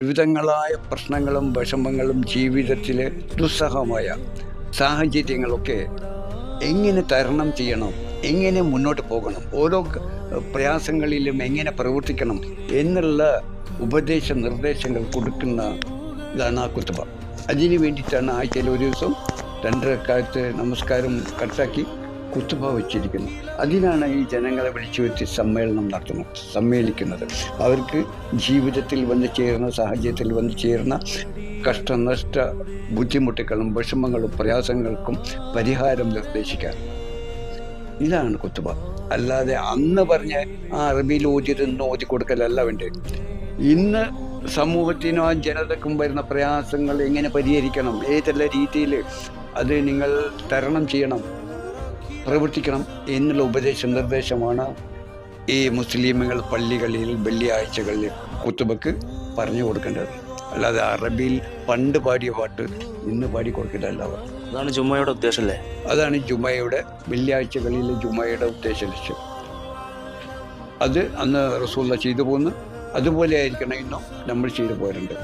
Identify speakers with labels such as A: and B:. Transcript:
A: വിവിധങ്ങളായ പ്രശ്നങ്ങളും വിഷമങ്ങളും ജീവിതത്തിലെ ദുസ്സഹമായ സാഹചര്യങ്ങളൊക്കെ എങ്ങനെ തരണം ചെയ്യണം എങ്ങനെ മുന്നോട്ട് പോകണം ഓരോ പ്രയാസങ്ങളിലും എങ്ങനെ പ്രവർത്തിക്കണം എന്നുള്ള ഉപദേശ നിർദ്ദേശങ്ങൾ കൊടുക്കുന്ന ഇതാണ് ആ കുത്തുബ. അതിന് വേണ്ടിയിട്ടാണ് ആഴ്ചയിൽ ഒരു ദിവസം രണ്ടരക്കാലത്ത് നമസ്കാരം കട്ടാക്കി കുത്തുബ വച്ചിരിക്കുന്നു. അതിനാണ് ഈ ജനങ്ങളെ വിളിച്ചു വരുത്തി സമ്മേളനം നടത്തുന്നത് സമ്മേളിക്കുന്നത്. അവർക്ക് ജീവിതത്തിൽ വന്നു ചേർന്ന സാഹചര്യത്തിൽ വന്നു ചേർന്ന കഷ്ടനഷ്ട ബുദ്ധിമുട്ടുകളും വിഷമങ്ങളും പ്രയാസങ്ങൾക്കും പരിഹാരം നിർദ്ദേശിക്കാൻ. ഇതാണ് കുത്തുബ അല്ലാതെ അന്ന് പറഞ്ഞ ആ അറബിയിൽ ഓതിരുന്ന് ഓതി കൊടുക്കലല്ല വേണ്ടത് ഇന്ന് സമൂഹത്തിനും ജനതക്കും വരുന്ന പ്രയാസങ്ങൾ എങ്ങനെ പരിഹരിക്കണം? ഏതെല്ലാം രീതിയിൽ അത് നിങ്ങൾ തരണം ചെയ്യണം? പ്രവർത്തിക്കണം എന്നുള്ള ഉപദേശ നിർദ്ദേശമാണ് ഈ മുസ്ലിമുകൾ പള്ളികളിൽ വെള്ളിയാഴ്ചകളിൽ കുത്തുബക്ക് പറഞ്ഞു കൊടുക്കേണ്ടത്. അല്ലാതെ അറബിയിൽ പണ്ട് പാടിയ പാട്ട് ഇന്ന് പാടി കൊടുക്കില്ല
B: അതാണ് ജുമ്മയുടെ ഉദ്ദേശം അല്ലേ?
A: അതാണ് ജുമയുടെ വെള്ളിയാഴ്ചകളിലെ ജുമയുടെ ഉദ്ദേശ ലക്ഷ്യം. അത് അന്ന് റസൂള്ള ചെയ്തു പോകുന്നു അതുപോലെ ആയിരിക്കണം ഇന്നും നമ്മൾ ചെയ്തു പോരുന്നത്